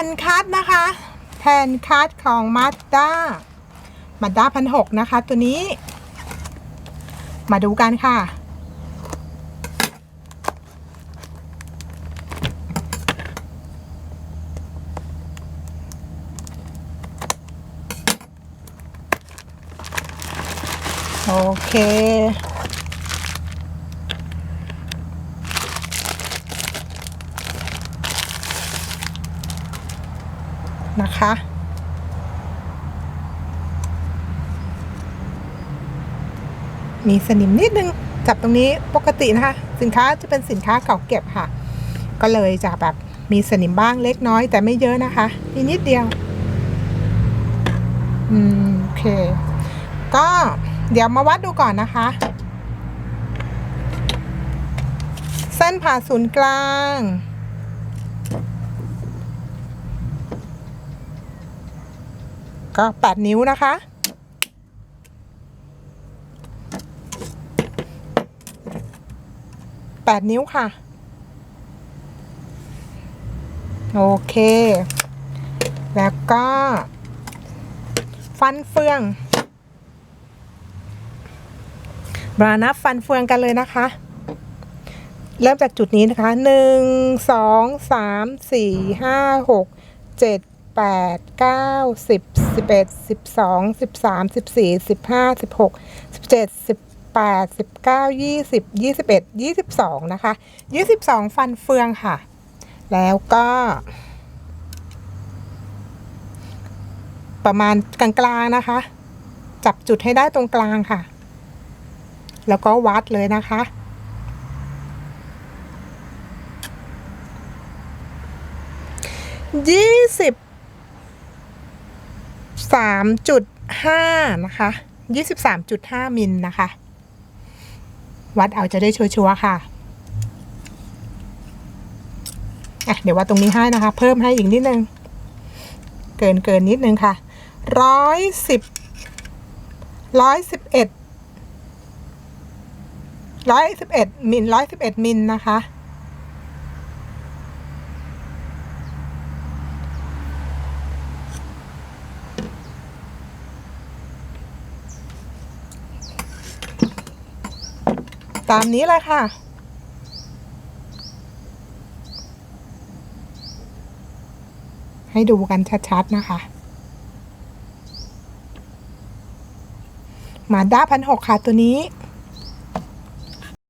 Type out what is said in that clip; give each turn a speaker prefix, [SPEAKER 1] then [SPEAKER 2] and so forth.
[SPEAKER 1] ผ่นคัดนะคะ แผ่นคัดของมาสด้ามาด้าพันหกนะคะ ตัวนี้ มาดูกันค่ะ โอเค นะคะ มีสนิมนิดนึงจับตรงนี้ปกตินะคะ สินค้าจะเป็นสินค้าเก่าเก็บค่ะ ก็เลยจะแบบมีสนิมบ้างเล็กน้อย แต่ไม่เยอะนะคะมีนิดเดียว อืมโอเค ก็เดี๋ยวมาวัดดูก่อนนะคะ เส้นผ่าศูนย์กลาง ก็ 8 นิ้วนะคะ 8 นิ้วค่ะ โอเค แล้วก็ ฟันเฟืองมานับฟันเฟืองกันเลยนะคะ เริ่มจากจุดนี้นะคะหนึ่งสองสามสี่ห้าหกเจ็ด แปดเก้าสิบสิบเอ็ดสิบสองสิบสามสิบสี่สิบห้าสิบหกสิบเจ็ดสิบแปดสิบเก้ายี่สิบยี่สิบเอ็ดยี่สิบสองนะคะยี่สิบสองฟันเฟืองค่ะ แล้วก็ ประมาณกลางๆนะคะ จับจุดให้ได้ตรงกลางค่ะ แล้วก็วัดเลยนะคะยี่สิบ สามจุดห้านะคะยี่สิบสามจุดห้ามิลนะคะ วัดเอาจะได้ชัวร์ๆค่ะอะ เดี๋ยววัดตรงนี้ให้นะคะ เพิ่มให้อีกนิดนึง เกินเกินนิดนึงค่ะ ร้อยสิบ ร้อยสิบเอ็ด ร้อยสิบเอ็ดมิลร้อยสิบเอ็ดมิลนะคะ ตามนี้เลยค่ะ ให้ดูกันชัดๆนะคะ มาด้าพันหกค่ะตัวนี้